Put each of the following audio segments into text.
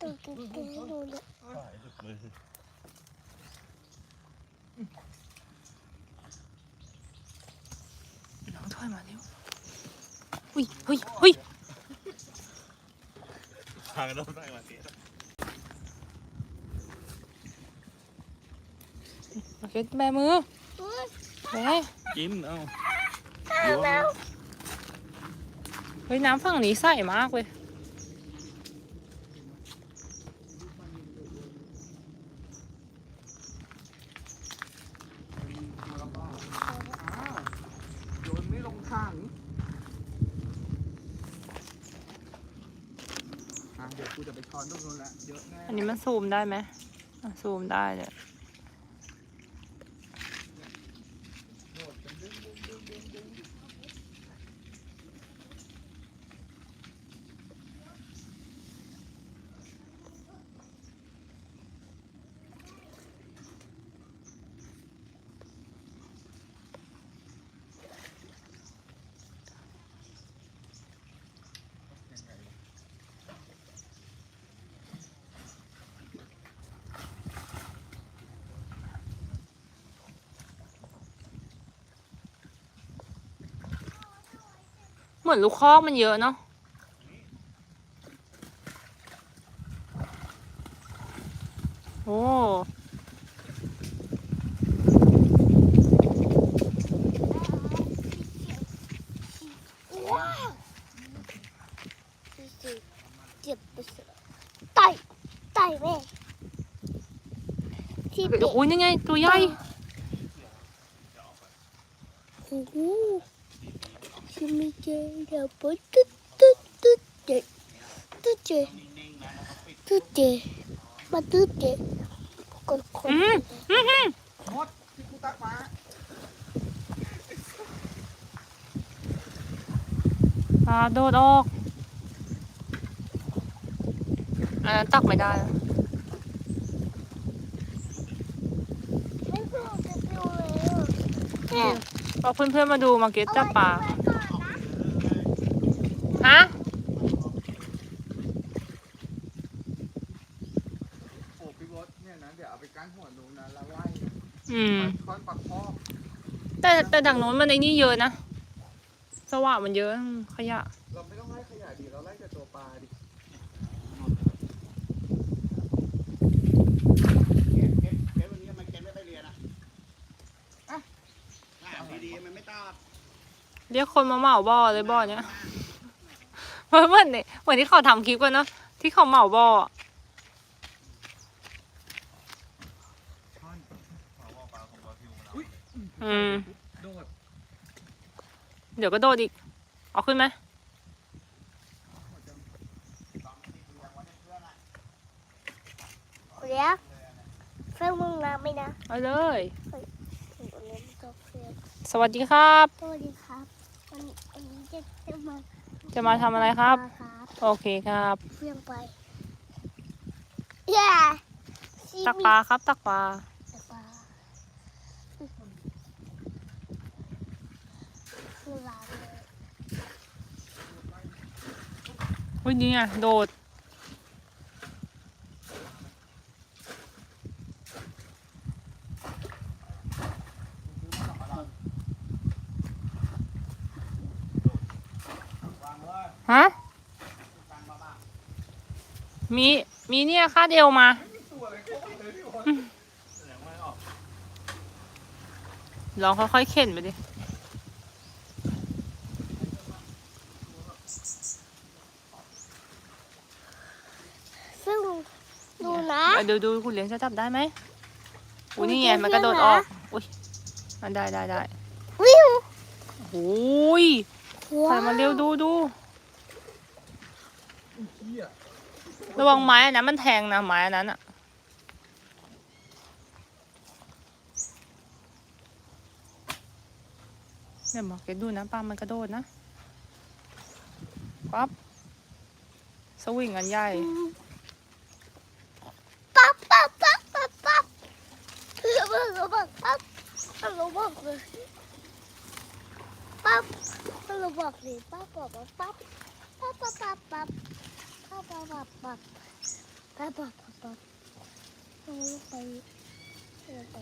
ตัวกินกินให้ดูเลยสายหลุดมือน้องถอยมาเร็วอุ้ยเฮ้ยเฮ้ยทางโดนได้มาเสียโอเคแบมืออุ้ยแบกิน เอ้าตายแล้วเฮ้ยน้ำฝั่งนี้ใสมากเลย โยนไม่ลงถังอะเดี๋ยวกูจะไปช้อนตรงนู้นละเยอะแน่ อันนี้มัน ซูมได้ไหมซูมได้เลย โดดกันดึงดึงดึงดึงดึง เหมือนลูกคอกมันเยอะเนาะโอ้ว้าวสิเจ็บไปสุดไต่ไต่แม่ที่เป็ดโอ้ยนี่ไง ตัวใหญ่โอ้ โหชิมิเจเดี๋ยวปุ๊บตุ๊ดตุ๊ดตุ๊ดเจตุ๊ดเจตุ๊ดเจมาตุ๊ดเจคนคนมดที่กูตักมาปลาโดดออกอันนั้นตักไม่ได้ไม่เลยเนี่ยเอาเพื่อนๆมาดูมาเก็ตจับปลาฮะ โอ้พี่บดเนี่ยนะเดี๋ยวเอาไปกั้นหัวหนูนะแล้วไล่นะ อืม ช้อนปักคอก แต่แต่ดังโน้นมันในนี่เยอะนะสว่านมันเยอะขยะ เราไม่ต้องไล่ขยะดีเราไล่แต่ตัวปลาดิเก็บเก็บเก็บวันนี้มันเก็บไม่ไปเรียนอะอะดีๆมันไม่ตอดเรียกคนมาเหมาบ่อเลยบ่อเนี้ยเหมือนเหมือนเนี่ยเหมือนที่เขาทำคลิปกันเนาะที่เขาเหมาบ่ออะช้อนอุ้ยอืมโดด เดี๋ยวก็โดดอีก เอาขึ้นไหมเรียกเพื่อนมึงนะไม่นะเอาเลยถึงตรงนี้มันก็เพื่อนสวัสดีครับ สวัสดีครับวันนี้วันนี้จะจะมาจะมาทำอะไรครับครับโอเคครับเพื่อนไปเย้ตักปลาครับตักปลาตักปลา คือร้านเลยอุ้ยนี่ไงโดด ฮะ มี มีเนี่ยค่าเดเอวมา ลองค่อยๆเข็นไปดิ ซึ่งดูนะ เอาดูดูคุณเลี้ยงจะจับได้ไหมอุ้ยนี่ไงคุณเลี้ยงมันกระโดดนะออก อุ้ยมันได้ได้ได้วิวโอ้ยใส่มาเร็วดูดูเหี้ยระวังไม้อันนั้นมันแทงนะไม้อันนั้นอะเนี่ยบอกแกดูนะปลามันกระโดดนะปั๊บสวิงกันใหญ่ ปั๊บปั๊บปั๊บปั๊บปั๊บระเบิดระเบิดปั๊บ ระเบิดเลยปั๊บระเบิดเลยปั๊บปั๊บปั๊บปั๊บปั๊บปั๊บปั๊บปั๊บปั๊บปั๊บปั๊บปั๊บไปไปไปไปเอาไปเอาไป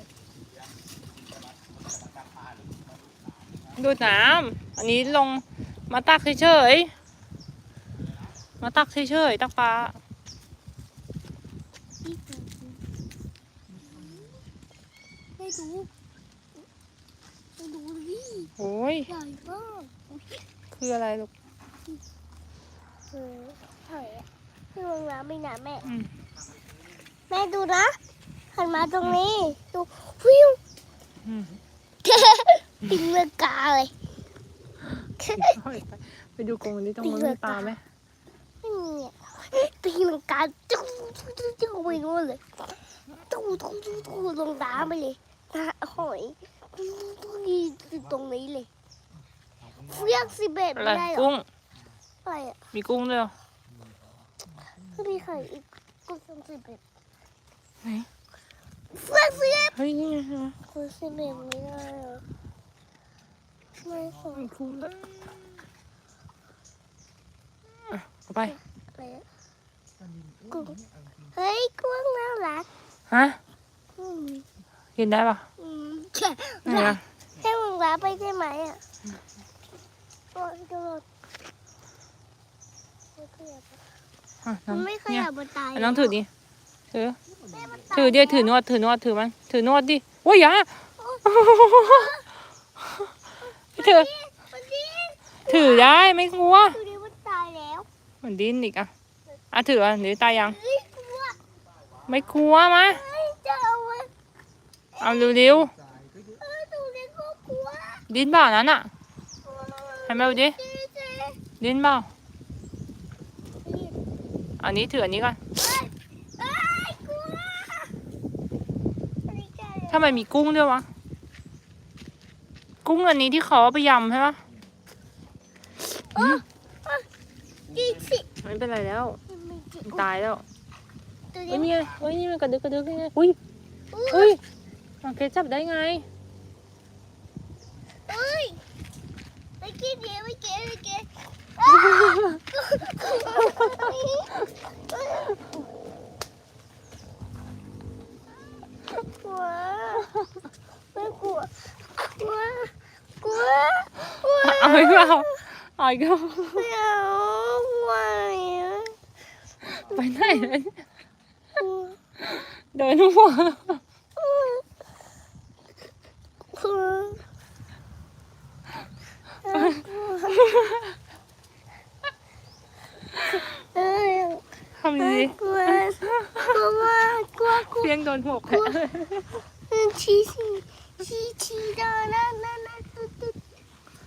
ดูน้ำอันนี้ลงมาตักเฉยๆมาตักเฉยๆตักปลาไม่ดูไม่ดูดิ โอ้ยใหญ่มากคืออะไรลูกเออใช่อะที่โรงน้ำไม่หนาแม่ อืมแม่ดูนะหันมาตรงนี้ ดูฟิวอืมปิงเมือกาเลย เอาไปไปดูกรงนี้ตรงนั้นมีปลาไหมไม่มีอะปิงเมือกาจุ๊บจุ๊บจุ๊บจุ๊บไปนู่นเลยตู้ตู้ตู้ตู้ลงน้ำไปเลยนะหอย ตู้ตู้นี่ตรงนี้เลยเรียกสิบเบ็ดอะไรไม่ได้หรอกุ้ง อะไรอะมีกุ้งด้วยเหรอถ้ามีไข่อีกก็ต้องสิบเบ็ดไหนเรียกสิบเบ็ดเฮ้ยนี่ไงฮะคุณสิบเบ็ดไม่ได้หรอไม่สนมีกุ้งด้วยอะเอาไปอะไรอะกุ้งเฮ้ยกุ้งน่ารักฮะ อืมกินได้ปะอืม แค่ไหนอะให้มึงรับไปได้ไหมอะโอ้ยโดดไม่ขยับอะน้มัองนไม่ขเนี่ยยับมันตายอะน้องถือดิถือแม่มันตายถือเดียวถือนวดถือนวดถือมันถือนวดดิโอ้ยอยาถือมันดิ้นถือได้ไม่กลัวดูดิมันตายแล้วมันดิ้นอีกอะอะถืออะเดี๋ยวตายยัง เฮ้ยกลัวไม่กลัวมา เฮ้ยจะเอาไว้เอาเร็วเออดูดิก็กลัว ๆ ดิ้นเปล่านั้นอะให้แม่ดูดิเจ๊เจ๊ดิ้นเปล่าเฮ้ยอันนี้ถืออันนี้ก่อนเอ้ยกลัวอันนี้แกเลยทำไมมีกุ้งด้วยวะ กุ้งอันนี้ที่เขาเอาไปยำใช่ปะจีสิไม่เป็นไรแล้วมันจีมันตายแล้วตัวเฮ้นี้ยนี่ไงเฮ้ยนี่มันกระดึกกระดึกยังไงอุ้ยอุ้ยโอเคจับได้ไง เอ้ย ไปกินเดี๋ยวไป ทำดีกลัวกลัวกลัวกลัวเพียงโดนหัวแผลชี้ชี้ชี้ชี้ดานั่นนั่นนั่นตุ๊ดตุ๊ด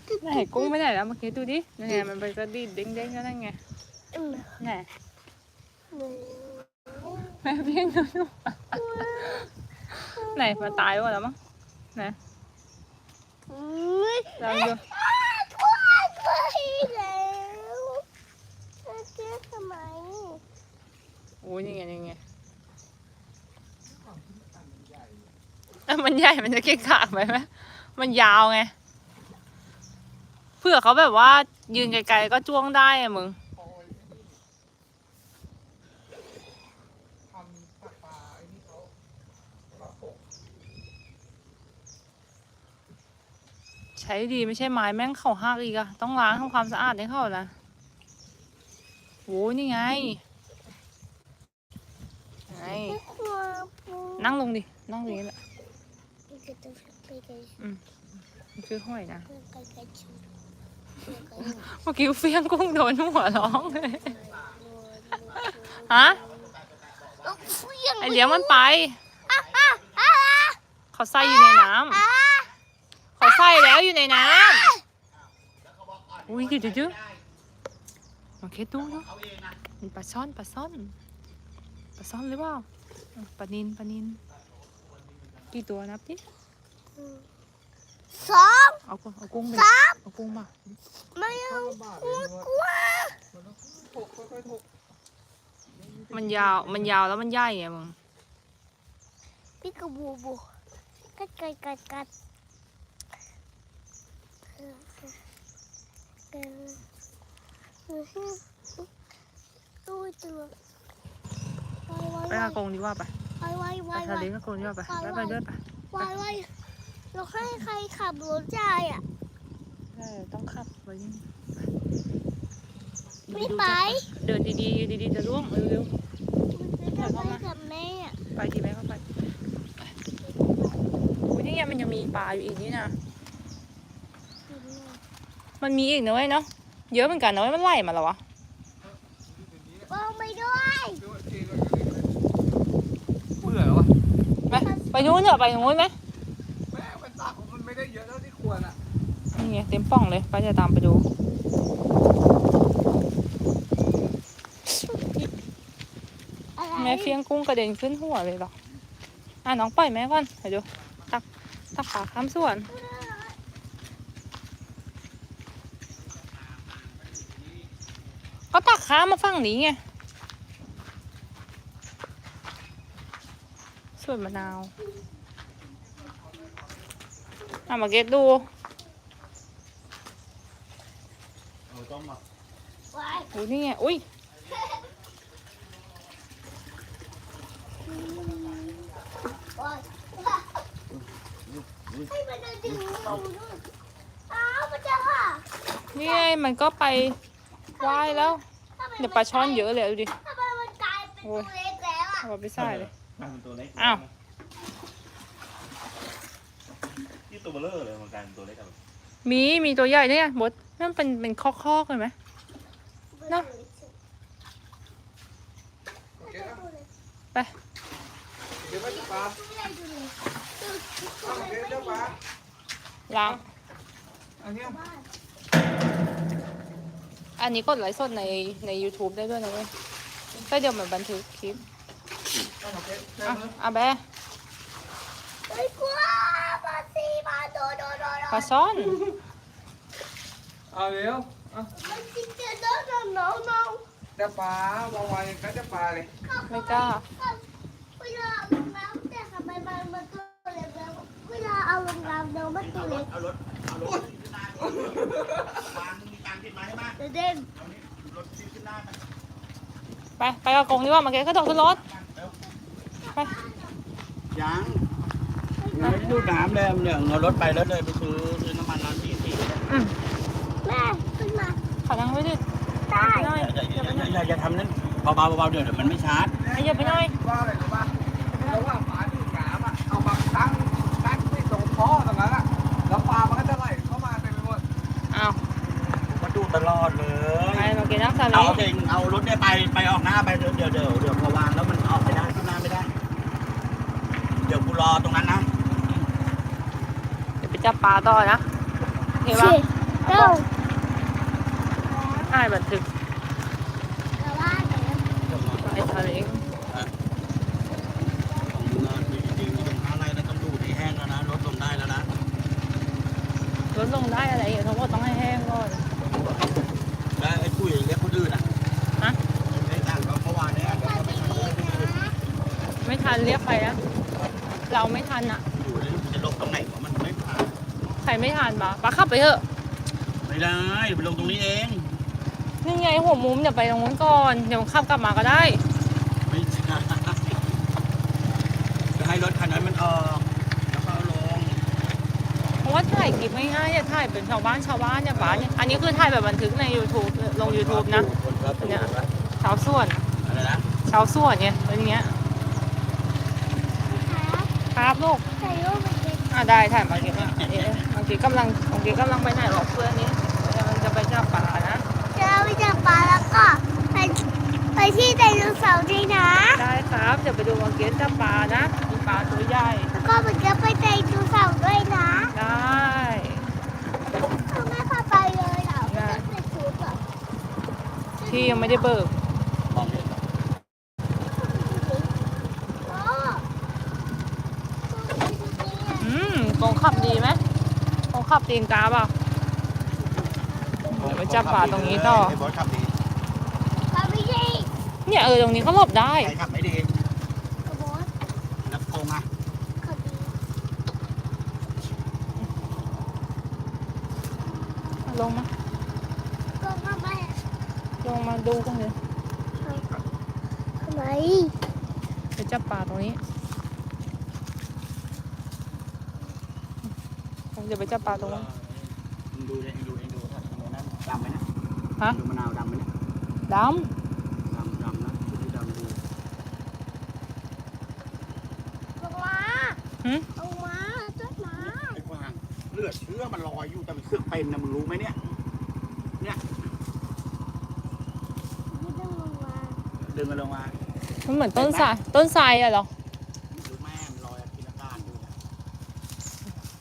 ตุ๊ดไหนกุ้งไปไหนแล้วเมื่อกี้ดูดินั่นไงมันไปกระดิ่งเด้งเด้งๆก็นั่นไงอืมไหนแม่เพียงโดนหัวไหนมันตายหมดแล้วมั้งไหนอุ้ยลองดู กลัวกลัวอีกแล้วเจ๊ทำไม โอ้ยยังไงยังไงอะมันใหญ่ มันจะเกะกะไปไหมมันยาวไงเผื่อเขาแบบว่ายืนไกลๆก็จ้วงได้อะมึง ใช้ดีไม่ใช่ไม้แม่งเข่าหักอีกอะต้องล้างทำความสะอาดให้เขานะโอ้ยนี่ไง ไงกลัวปูนั่งลงดิ นั่งตรงนี้แหละจะต้องไปกันมันคือห้อยนะไปกันชูเมื่อกี้เฟี้ยงกุ้งโดนหัวร้องเลยฮะไอเลี้ยงมันไป เขาใส่อยู่ในน้ำเขาใส่แล้วอยู่ในน้ำอุ้ยเดี๋ยวเดี๋ยวเดี๋ยวโอเคดูดูมีปลาช่อนปลาช่อน ปลาช่อนหรือเปล่าอะปลานินปลานิน กี่ตัวนับดิสองเอากุ้งเอากุ้งไปเอากุ้งมาไม่เอาบาทกเลลัวยกลัวมันต้องถกค่อยๆถกมันยาวมันยาวแล้วมันใหญ่ไงมึงพี่กระบูบูกัดกัดกัดกัดเออเออเออตัวตัว ไปไปอากงดีกว่าไปไวไวไวไปไวทะเลกับกงดีกว่าไปไปไปด้วยไปไวไวเราให้ใครขับรถได้อะใช่ต้องขับไว้นี่ไม่ไปเดินดีๆดีๆจะร่วงเร็วมันจะไปกับแม่อะๆไปทีแม่เข้าไปอุ้ยนี่ไงมันยังมีปลาอยู่อีกนี่นะมันมีอีกนะเว้ยเนาะเยอะเหมือนกันนะเว้ยมันไล่มาแล้ววะ วางไม่ด้วย เบื่อวะ ไปไป นู้นเถอะไปตรงนู้นไหมแม่มันตักมันไม่ได้เยอะเท่าที่ควรอะนี่ไงเต็มป่องเลยไปจะตามไปดูอะไรแม่เฟียงกุ้งกระเด็นขึ้นหัวเลยเหรออะน้องปล่อยแม่ก่อนไปดูตักตักปลาข้ามส่วนก็ตักข้ามมาฝั่งนี้ไง ส่วนมะนาวอะมาเก็ตดูเอาต้มอะไว้อุ้ยนี่ไงอุ้ยไว้ให้มันเดินถึงตรงนู้นอ้าวมันจะค่ะนี่ไงมันก็ไปว่ายแล้วทำไมเดี๋ยวปลาช่อนเยอะเลยดูดิ ทำไมมันกลายเป็นตัวเล็กแล้วอะ เอาไปใส่เลย มันตัวเล็กอ้าว นี่ตัวเบลอเลยมันกลายเป็นตัวเล็กกันมีมีตัวใหญ่ด้วยไงบดนั่นเป็นเป็นคอกๆเลยไหม เนอะโอเคนะไป เดี๋ยวไปจับปลาเอาโอเคเลือกปลาล้างอันเนี้ยอันนี้กดไลฟ์สดในใน YouTube ได้ด้วยนะเว้ยก็เดี๋ยวมันบันทึกคลิปเอาโอเคเลืออะกเลยอะแบะเฮ้ยกลัวปลาซีปลาโดโดโดโดปลาซ่อน เอาเร็วเอามันจิกเจอโดโดโดโดแต่ปลาวางไว้ก็จะปลาเลยไม่กล้า เวลาเอาลงน้ำแต่ทำไมมันมันตัวเล็กแล้วเวลาเอาลงน้ำน้องมันตัวเล็กเอารถเอารถขึ้นหน้าวางมีการติดมาใช่ไหมเดี๋ยวเด่นเอานี่รถขึ้นหน้ามันไปไปกับกงดีกว่ามาเก็ตก็โดดขึ้นรถ ไปยังยังไม่ได้ดูดน้ำเลยเดี๋ยวเอารถไปแล้วเลยไปซื้อซื้อน้ำมันร้านสี่สี่อืมแม่ขึ้นมาขอนั่งไว้ดิได้ไปหน่อยอย่าอย่าอย่าอย่าอย่าทำนั้นเบาๆเบาๆเดี๋ยวเดี๋ยวมันไม่ชาร์จขยับไปหน่อยว่าอะไรรู้ป่ะระหว่างปลาดูดน้ำอะเอามาตั้งตั้งที่ตรงท่อตรงนั้นอะแล้วปลามันก็จะไหลเข้ามาเต็มไปหมดอ้าวมาดูตลอดเลยไปมาเก็ตนั่งซาเอาเล้งเองเอารถเนี่ยไปไปออกหน้าไปเดี๋ยวเดี๋ยวเดี๋ยวเดี๋ยวพอวางแล้วมันออกไปได้ขึ้นหน้าไม่ได้ เดี๋ยวกูรอตรงนั้นนะเดี๋ยวไปจับปลาต่อนะโอเคปะเร็วอ่านบันทึกกลับบ้านเดี๋ยว ไอ้ซาเล้ง ของมึงอะจริงๆตรงอะไรนะต้องดูที่แห้งแล้วนะรถลงได้แล้วนะ ลดลงได้อะไรอย่างทั้งหมดต้องให้แห้งก่อน แล้วไอ้ปุ้ยเรียกคนอื่นอะ ฮะ ไอ้ต่างก็เมื่อวานเนี่ยเดี๋ยวเขาไปทำอะไรที่อื่น ไม่ทันเรียกไปแล้วเราไม่ทันอะ อยู่เลยมันจะลงตรงไหนวะมันไม่ผ่าน ใครไม่ทันปะปะขับ ไปเถอะ ไม่ได้ไปลงตรงนี้เอง นี่ไงหัวมุมเดี๋ยวไปตรงนู้นก่อน เดี๋ยวขับกลับมาก็ได้ ไม่ใช่จะให้รถคันนั้นมันออกแล้วก็เอาลงเพราะว่าถ่ายคลิปง่ายๆจะถ่ายเป็นชาวบ้านชาวบ้านเนี่ยป้าเนี่ยอันนี้คือถ่ายแบบบันทึกใน YouTube ลง YouTube นะ คนครับเนี่ย ชาวส่วน อะไรนะชาวส่วนเนี่ยเป็นอย่างเงี้ย ครับครับลูกใส่รูปมันเป็นอะได้ถ่ายมาเก็บอะเอ๊ะบางทีกำลัง บางทีกำลังไปไหนหรอกเพื่อนนี้กำลังจะไปจับปลานะจะเอาไปจับปลาแล้วก็ไปไปที่ไดโนเสาร์ด้วยนะได้ครับเดี๋ยวไปดูบางทีจับปลานะมีปลาตัวใหญ่แล้วก็มันจะไปไดโนเสาร์ด้วยนะได้คุณแม่พาไปเลยเหรอไม่ต้องใส่ชุดเหรอที่ยังไม่ได้เบิกมองเห็นเหรอโอ้อืมกองขับดีไหมกอง ขับตีนกาเปล่าไปจับปลาตรงนี้ต่อ ไอ้บอสขับดีปลาไม่ใช่เนี่ยเออตรงนี้เขาหลบได้ ใครขับไม่ดีกระโบดนับโกงอะขับดีลงมา ก็มาแม่ลงมาดูกันเลยทำไม ไปจับปลาตรงนี้ เดี๋ยวไปจับปลาตรงนี้นมึงดูเลยมึงดูเองดูถ้าตรงนั้นดำไหมนะฮะดูมะนาวดำไหมนะดดำดำนะดูดำดูลงมาำหึลงมาต้นมาไอ้กวางเลือดเชื้อมันลอยอยู่แต่มันเครื่องเป็นนะมึงรู้ไหมเนี่ยไม่ต้องลงมาดึงมันลงมามันเหมือนต้นสายต้นไทรอะเหรอ ดูแม่มันลอยกินอาการดูนะ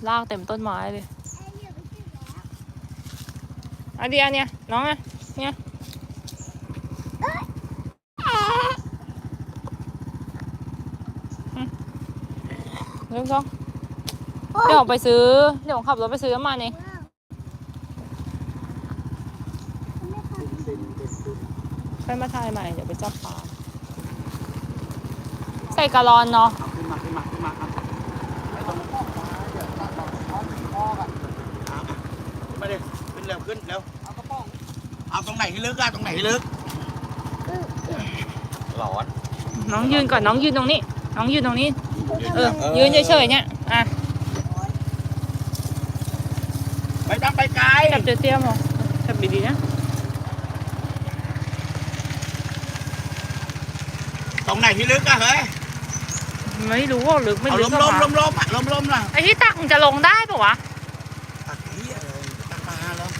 ลากเต็มต้นไม้เลยไอ้เหี้ยไปขึ้นแล้วอันเดียวเนี่ย น้องอะเนี่ยอืมเริ่มสองเดี๋ยวผมไปซื้อ เดี๋ยวผมขับรถไปซื้อน้ำมันเองว้าวไม่ทดึงดึงดึงดึงค่อยมาถ่ายใหม่ เดี๋ยวไปจับปลาใส่กะลอนเนาะเอาขึ้นมาขึ้นมาขึ้นมาเอาไม่ต้องเอาเอาขึ้นมาดิขึ้น เร็วขึ้นเร็วเอากระป๋องเอาตรงไหนที่ลึกอะตรงไหนที่ลึกำหลอนน้องยืนก่อนน้องยืนตรงนี้ น้องยืนตรงนี้ เออ ยืนเฉยๆเนี่ยอะไม่ต้องไปไกลจับเตี้ยๆมองจับดีๆนะตรงไหนที่ลึกอะเฮ้ยไม่รู้ว่าลึกไม่เอาลึล้กมก็ล้มมาล้มล้มอะล้มล้มน่ะไอ้ที่ตักมันจะลงได้ปะวะ ตักเหี้ยเลยตักปลาแล้ว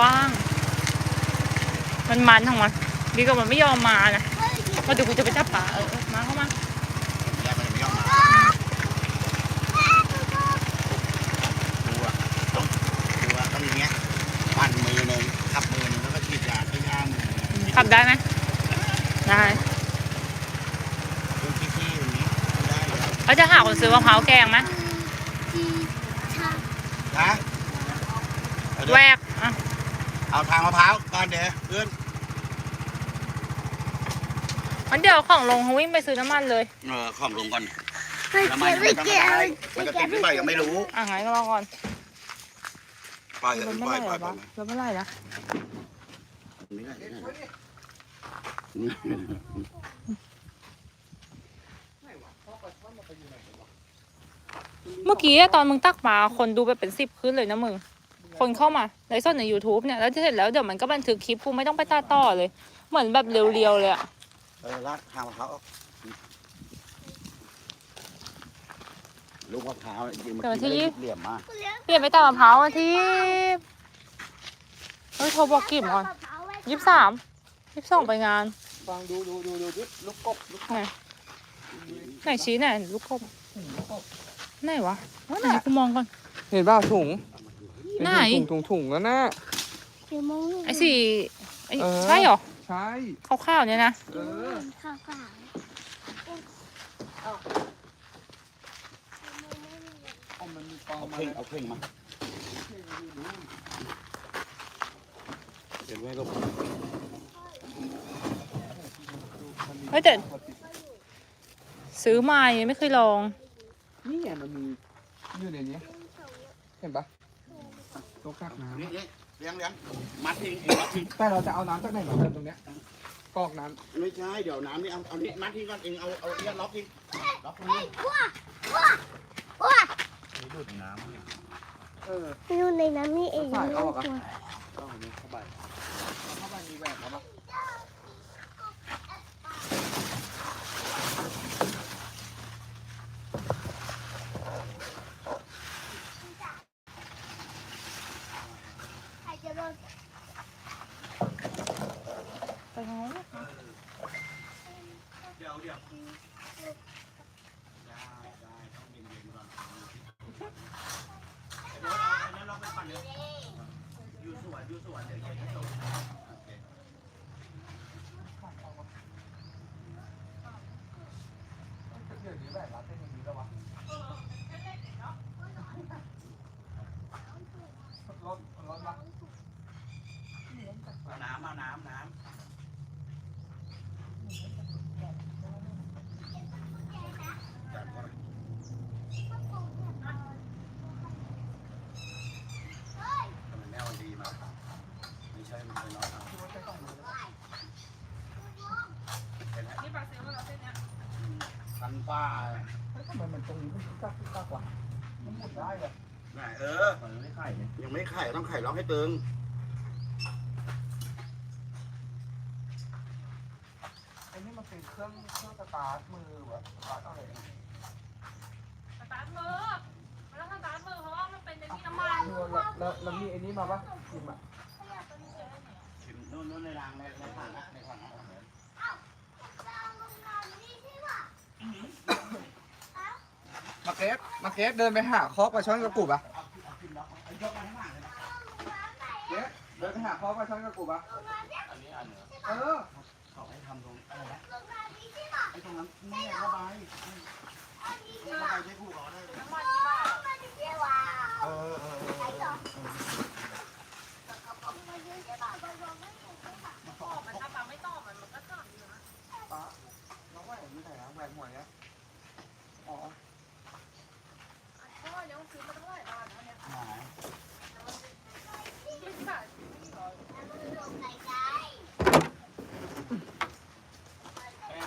ว่าง มันมันของมันดีกว่ามันไม่ยอมมานะมาดูกูจะไปจับปลาเออเออมาเข้ามาแย่มันไม่ยอมมาดูอะต้องดูอะต้องอย่างเงี้ยปั่นมือหนึ่งขับมือหนึ่งแล้วก็ฉีดยาที่ย่างมือหนึ่งขับได้ไหมได้ดูขี้ๆอย่างนี้ได้เลยเขาจะหาคนซื้อมะพร้าวแกงไหมจีชานะเอาดิแวกอะ เอาทางมะพร้าวก่อนเดี๋ยวเพื่อนมันเดี๋ยวของลงเขาวิ่งไปซื้อน้ำมันเลยเออของลงก่อนไม่แล้วเก็มันบไม่ไม่ต้องเก็บอะไรมันจะติดหรือเปล่ายังไม่รู้อะงั้นก็รอก่อนปล่อยรเลถยไม่ปล่ไหอลยปล่อยเหรปล่ออยวะรถไม่ไหลนะไม่ได้ไม่ได้ช่วยดินี่ไหนวะพ่อปลาช่อนมันไปอยู่ไหนวะเมื่อกี้อะตอนมึงตักปลาคนดูไปเป็นสิบขึ้นเลยนะมึง คนเข้ามาไลฟ์สดใน YouTube เนี่ยแล้วเสร็จแล้วเดี๋ยวมันก็บันทึกคลิปกูไม่ต้องไปตัดต่อเลย เหมือนแบบเรียวๆเลยอะเออลากทางมะพร้าวออกลูกมะพร้าวจริงๆมันกินไม่ได้เหลี่ยมมากเปลี่ยนไปตัดมะพร้าววันที่เฮ้ยโทรบอกกี่ก่อนยี่สิบสามยี่สิบสองไปงาน ฟังดูดูดูดูดิลูกกบลูกไหนไหนชี้ไหนลูกกบลูกกบไหนวะไหนกูมองก่อนเห็นป่าวถุง ไหน ถุงถุงถุงแล้วนะ เดี๋ยวมองไอ้สี่ไอ้เออ ใช่เหรอใช่ ข้าวๆเนี่ยนะ เออ ข้าวเปล่าเอามันมีกองเอามาเข่งเอาเข่งมาเดี๋ยวไว้ก็เฮ้ยแต่ซื้อมายังไม่เคยลอง นี่ไงมันมีอยู่ในนี้เห็นปะ ตัวกักน้นี่นี่เลี้ยงเลี้ยงมัดทิ้งเองมัดทิ้งำแต่เราจะเอาน้ำจากไหนมาเติมตรงเนี้ยกรอกน้ไม่ใช่เดี๋ยวน้ำนี่เอาเอานี่มัดทิ้งก่อนเองเอาเอาเลี้ยงล็อกทิ้งล็อกตรงนี้ว้าว้าว้าดูดน้ำเอออยู่ในน้ำนี่เองใส่ไม่เอาต้องออกกอะลัวำต้องนี้เข้าไป เข้าไปมีแหวนแล้วปะ ใครจะโดน ไปทางโน้น เดี๋ยวเดี๋ยวได้ได้ต้องเย็นๆก่อนเดี๋ยวเอาอันนี้ลองไปปั่นเดี๋ยวอยู่สวนอยู่สวนเดี๋ยวเย็นให้ตกโอเค เดี๋ยวนี้แหวนรัดเป็นอย่างนี้แล้ววะรถรถปะ เอาน้ำเอาน้ำน้ำจัดก่อนทำไมแนวมันดีมาไม่ใช่มันเป็นน้องเอา ตรงนี้มันกักกักว่ะมันหมุนได้เลยไหนเออ มันไม่ไข่เนี่ยยังไม่ไข่ต้องไข่ล็อกให้ตึงไอ้นี่มันเป็นเครื่องเครื่องสตาร์ทมือวะสตาร์ทอะไรนะสตาร์ทมือมันต้องสตาร์ทมือเพราะว่ามันเป็นในที่น้ำมันเออแล้วแล้วแล้วมีไอ้นี่มาปะกินอะนู่นนู่นในรางในในถังนะในถังนะ มาเกสมาเกสเดินไปหาคอกปลาช่อนกระปุกอะเกสเดินไปหาคอกปลาช่อนกระปุกอะเอออเขาให้ทำตรงอะไรนะไอ้ตรงนั้นนี่ระบายระบายใช้ผู้เขอได้เออเออเออ ตอบมันถ้าปาไม่ตอบมันมันก็ถามอยู่นะ ป้าน้องแหวนอยู่ไหนอะแหวนหัวเนี้ยอ๋อ เพราะว่าเดี๋ยวซื้อมาเท่าไหร่บาทนะเนี่ย หาย ยี่สิบบาท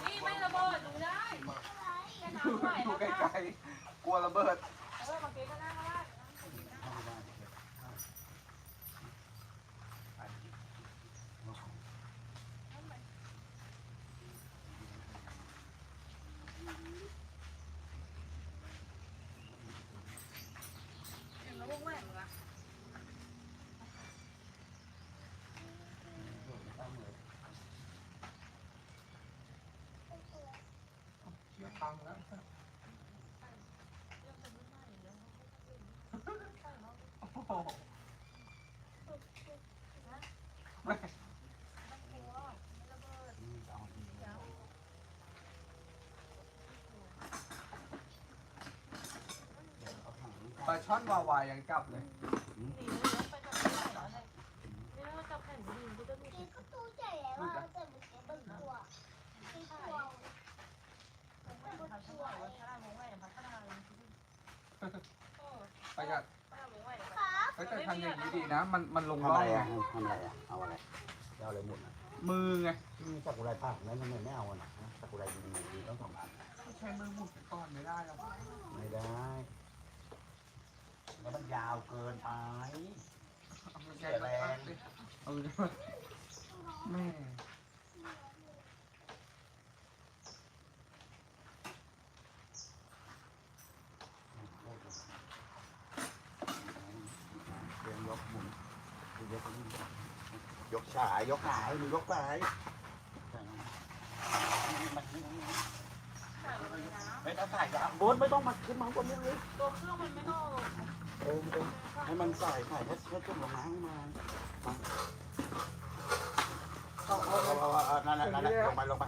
นี่ไม่ระเบิดดูได้แค่น้ำไหล อยู่ แล้ว ไกลๆกลัวระเบิด เออมันเก๊ก็ได้ก็ได้ เห็นแล้ววงแหวนมึงอะ เชี่ยพังแล้วโอ้โหแม่ ปลาช่อนวาวายังจับเลยดีเลยแล้วไปกับที่ไหนแล้วเนี่ยนี่ถ้าจับแผ่นดินก็จะมีสิทธิ์มันไม่ควรทำช่วยว่าถ้าได้วงแหวนพัฒนาเลยเออประหยัด ฮ้ยแต่ทำอย่างนี้ดีนะ มันมันลงทำร่อะองไรไงอะทำอะไรอะเอาอะไรเอาอะไรหมดนะมือไงมีสักุไรภาคนั้นทำไมไม่เอาอะนะสักุไรดีๆดีต้องสองอันใช้มือหมุนไปก่อนไม่ได้หรอกไม่ได้ แล้วมันยาวเกินไป เอาไปแกะแรง เอาไปแม่ เรียนยกหมุนยกนี่ ยกสาย ยกสายหรือยกสายไม่ต้องสายยาวโบ๊ทไม่ต้องมาขึ้นมาบนนี้เลยตัวเครื่องมันไม่ต้องเออเออให้มันใส่ใส่แค่แค่จุ่มลงน้ำให้มามาเอาเอาเอาเอาเอานั่นนั่นนั่นลงไปลงไป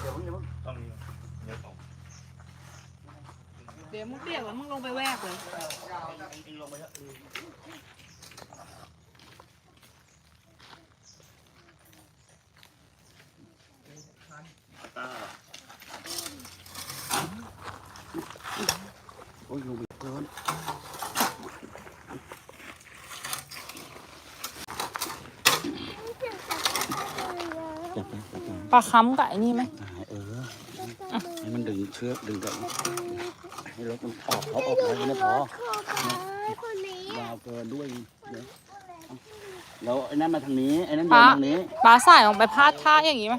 เดี๋ยวมึงเดี๋ยวมึงต้องนี้เนื้อของเดี๋ยวมึงเปียกแล้วมึงลงไปแวกเลยยาวเองลงไปเถอะ ตา โอ้ยยุงเกิน จับไปจับไปปลาค้ำกับไอ้นี่ไหมเออให้มันดึงเชือกดึงกับให้รถมันออกเขาออกเลยไม่พอคนนี้ยาวเกินด้วยแล้วไอ้นั่นมาทางนี้ไอ้นั่นโยนทางนี้ปลาสายลงไปพาดท่าอย่างนี้ไหม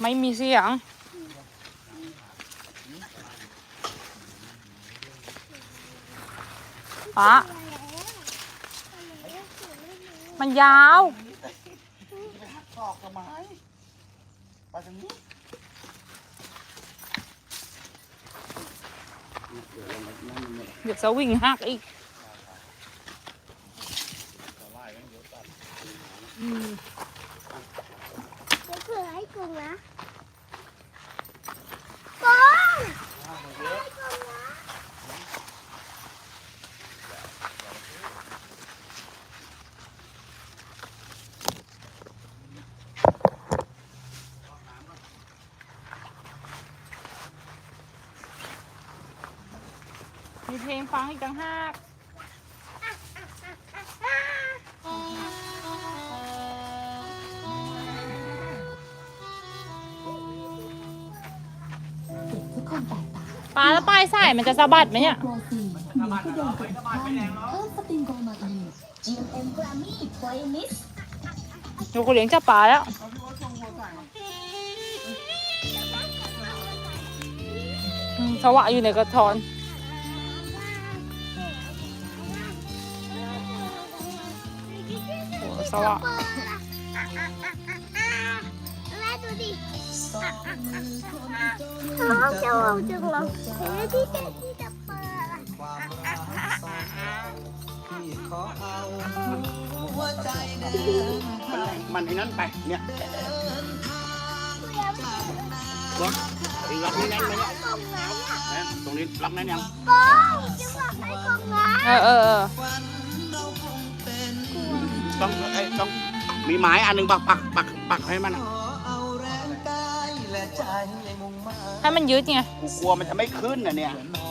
ไม่มีเสียงปลามันยาว ซอกทำไม ไปทางนี้เดี๋ยวเรานั่งเนี่ยเดี๋ยวสวิงหักอีกอืมจะคือให้กงนะกงให้กงนะ มีเพลงฟังอีกต่างหากกปลาแล้วปลายสายมันจะสะบัดไหมเนี่ย โปรซีนเหนียวก็โดนกดข้างเพิ่มสติงโกมาตามีน GMM กรามี่ไวมิสดูกูเลี้ยงจับปลาแล้วอืมสวะอยู่ในกระทอน สวะแม่ดูดิท้องจะเอาจังเลยเฮ้ยพี่เด็กที่จะเปิดอะมันมันไอ้นั้นไปเนี่ยรถตีล็อกนี่แน่นไหมเนี่ยกล่องนั้นอะนะตรงนี้ล็อกแน่นยังกล่องจังหวะไหนกล่องนั้นเออเออเออ ต้องไอ้ต้องมีไม้อันหนึ่งปักปักปักปักให้มันอะให้มันยืดไงกูกลัวมันจะไม่ขึ้นนะเนี่ยแม่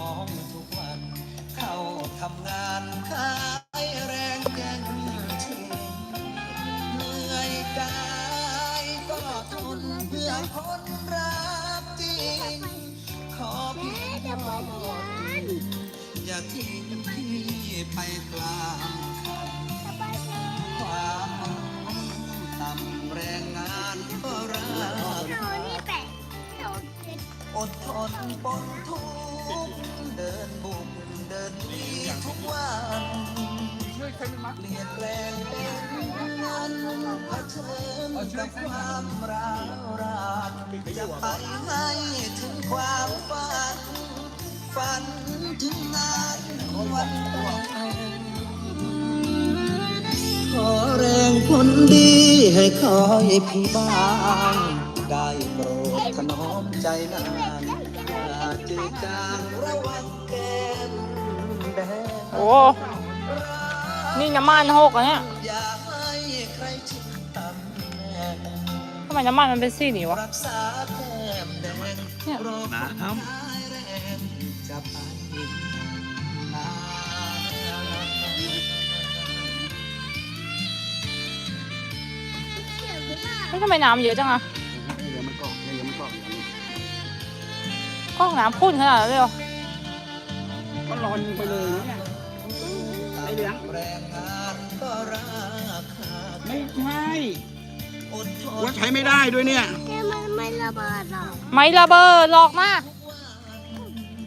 จะเปิดงานอย่าทิ้งพี่ไปกลาง ปนทุกข์เดินบุกเดินวีทุกวันเปลี่ยนแปลงเป็นงานเผชิญกับความร้าวรานจะไปให้ถึงความฝัน ฝันถึงงานวันต่งขอแรงคนดีให้คอยพี่บ้าง ได้โปรดถนอมใจนานอย่า จืดจางระวังแก้มแดงโอ้นี่น้ำมันหกอะเนี่ยอย่าให้ใครชิงตำแหน่งทำไมน้ำมันมันเป็นสีนี้วะรักษาแก้มแดงเนี่ยรอน้ำแรงจะไปนานเฮ้ยทำไมน้ำเยอะจังอะ กล้องน้ำพุ่นขนาดนั้นเลยเหรอก็ลอนไปเลยเนี่ยไอ้เหลืองแรงงานก็ราคาไม่ใช่อดทว่านใช้ไม่ได้ด้วยเนี่ยแกมันไม่ระเบิดหรอกไม่ระเบิดหรอกนะ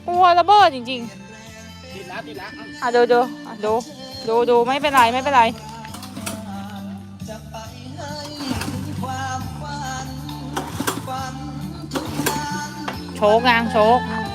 กลัวระเบิดจริงติดแล้วติดแล้วๆอะดูดูอะดูดูดูไม่เป็นไรไม่เป็นไร โชกงางโชกเ